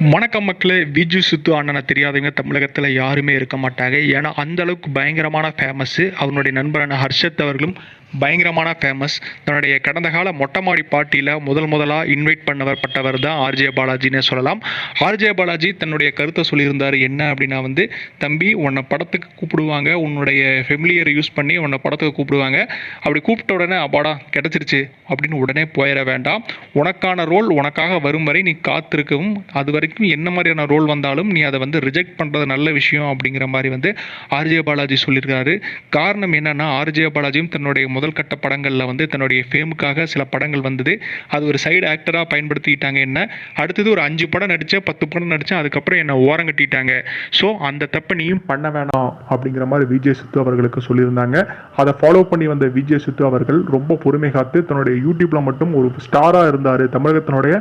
வணக்கம் மக்களே விஜு சித்து அண்ணனை தெரியாதவங்க தமிழகத்தில் யாருமே இருக்க மாட்டாங்க. ஏன்னா அந்தளவுக்கு பயங்கரமான ஃபேமஸ்ஸு அவனுடைய நண்பரான ஹர்ஷத் அவர்களும் பயங்கரமான ஃபேமஸ் தன்னுடைய கடந்த கால மொட்டமாடி பார்ட்டியில் முதல் முதலாக இன்வைட் பண்ணப்பட்டவர் தான் ஆர்ஜே பாலாஜின்னு சொல்லலாம். ஆர்ஜே பாலாஜி தன்னுடைய கருத்தை சொல்லியிருந்தார் என்ன அப்படின்னா வந்து தம்பி உன்னை படத்துக்கு கூப்பிடுவாங்க. உன்னுடைய ஃபெமிலியர் யூஸ் பண்ணி உன்னை படத்துக்கு கூப்பிடுவாங்க. அப்படி கூப்பிட்ட உடனே அப்பாடா கிடச்சிருச்சு அப்படின்னு உடனே போயிட வேண்டாம். உனக்கான ரோல் உனக்காக வரும் வரை நீ காத்திருக்கவும் அது வரைக்கும் என்ன மாதிரியான ரோல் வந்தாலும் நீ அதை வந்து ரிஜெக்ட் பண்ணுறது நல்ல விஷயம் அப்படிங்கிற மாதிரி வந்து ஆர்ஜே பாலாஜி சொல்லியிருக்காரு. காரணம் என்னன்னா ஆர்ஜே பாலாஜியும் தன்னுடைய முதல் கட்ட படங்களில் வந்து தன்னுடைய ஃபேமுக்காக சில படங்கள் வந்தது. அது ஒரு சைடு ஆக்டராக பயன்படுத்திக்கிட்டாங்க என்ன? அடுத்தது ஒரு அஞ்சு படம் நடித்தேன் பத்து படம் நடித்தேன் அதுக்கப்புறம் என்னை ஓரங்கட்டிட்டாங்க ஸோ அந்த தப்பை நீயும் பண்ண வேணாம் அப்படிங்கிற மாதிரி விஜய் சித்து அவர்களுக்கு சொல்லியிருந்தாங்க. அதை ஃபாலோ பண்ணி வந்த விஜய் சித்து அவர்கள் ரொம்ப பொறுமை காத்து தன்னுடைய யூடியூப்பில் மட்டும் ஒரு ஸ்டாராக இருந்தார். தமிழகத்தினுடைய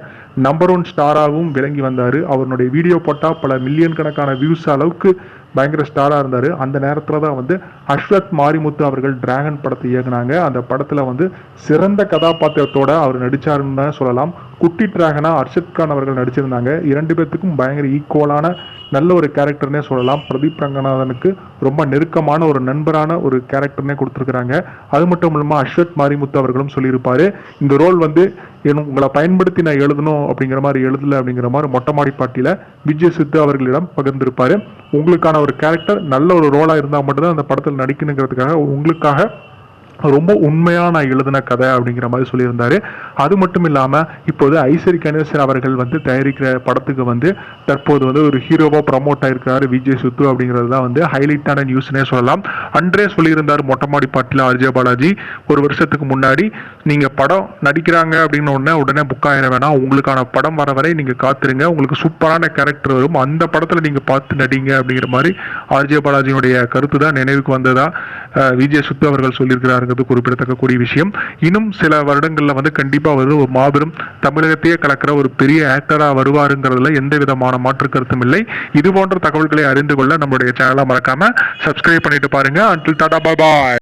நம்பர் ஒன் ஸ்டாராகவும் விளங்கி வந்தார். அவருடைய வீடியோ போட்டால் பல மில்லியன் கணக்கான வியூஸ் அளவுக்கு பயங்கர ஸ்டாராக இருந்தார். அந்த நேரத்தில் தான் வந்து அஸ்வத் மாரிமுத்து அவர்கள் டிராகன் படத்தை இயக்குனாங்க. அந்த படத்தில் வந்து சிறந்த கதாபாத்திரத்தோட அவர் நடித்தாருன்னு தான் சொல்லலாம். குட்டி டிராகனாக அர்ஷத் கான் அவர்கள் நடிச்சிருந்தாங்க. இரண்டு பேர்த்துக்கும் பயங்கர ஈக்குவலான நல்ல ஒரு கேரக்டர்னே சொல்லலாம். பிரதீப் ரங்கநாதனுக்கு ரொம்ப நெருக்கமான ஒரு நண்பரான ஒரு கேரக்டர்னே கொடுத்துருக்குறாங்க. அது மட்டும் இல்லாமல் அஸ்வத் மாரிமுத்து அவர்களும் சொல்லியிருப்பார். இந்த ரோல் வந்து என் உங்களை பயன்படுத்தி நான் எழுதணும் அப்படிங்கிற மாதிரி எழுதல அப்படிங்கிற மாதிரி மொட்டை மாடி பாட்டியில் விஜய் சித்து அவர்களிடம் பகிர்ந்திருப்பார். உங்களுக்கான ஒரு கேரக்டர் நல்ல ஒரு ரோலாக இருந்தால் மட்டும்தான் அந்த படத்தில் நடிக்கணுங்கிறதுக்காக உங்களுக்காக ரொம்ப உண்மையாக நான் எழுதின கதை அப்படிங்கிற மாதிரி சொல்லியிருந்தாரு. அது மட்டும் இல்லாமல் இப்போது ஐசரி கணேசன் அவர்கள் வந்து தயாரிக்கிற படத்துக்கு வந்து தற்போது வந்து ஒரு ஹீரோவாக ப்ரமோட் ஆயிருக்கிறாரு விஜய் சுத்து அப்படிங்கிறது தான் வந்து ஹைலைட்டான நியூஸ்னே சொல்லலாம். அன்றே சொல்லியிருந்தார் மொட்டமாடி பாட்டில் அஜய் பாலாஜி ஒரு வருஷத்துக்கு முன்னாடி நீங்கள் படம் நடிக்கிறாங்க அப்படின்னு உடனே உடனே புக் ஆயிட வேணாம். உங்களுக்கான படம் வர வரை நீங்கள் காத்துருங்க. உங்களுக்கு சூப்பரான கேரக்டர் வரும். அந்த படத்தில் நீங்கள் பார்த்து நடிங்க அப்படிங்கிற மாதிரி ஆர்ஜே பாலாஜியினுடைய கருத்து தான் நினைவுக்கு வந்ததாக விஜய் சுத்து அவர்கள் சொல்லியிருக்கிறார் குறிப்பிடத்தக்க கூடிய விஷயம். இன்னும் சில வருடங்களில் வந்து கண்டிப்பாக வந்து ஒரு மாபெரும் தமிழகத்தையே கலக்கிற ஒரு பெரிய ஆக்டராக வருவாருங்கிறதுல எந்த விதமான மாற்று கருத்தும் இல்லை. இது போன்ற தகவல்களை அறிந்து கொள்ள நம்மளுடைய சேனலை மறக்காம சப்ஸ்கிரைப் பண்ணிட்டு பாருங்க. அன்டில் டாடா பாய்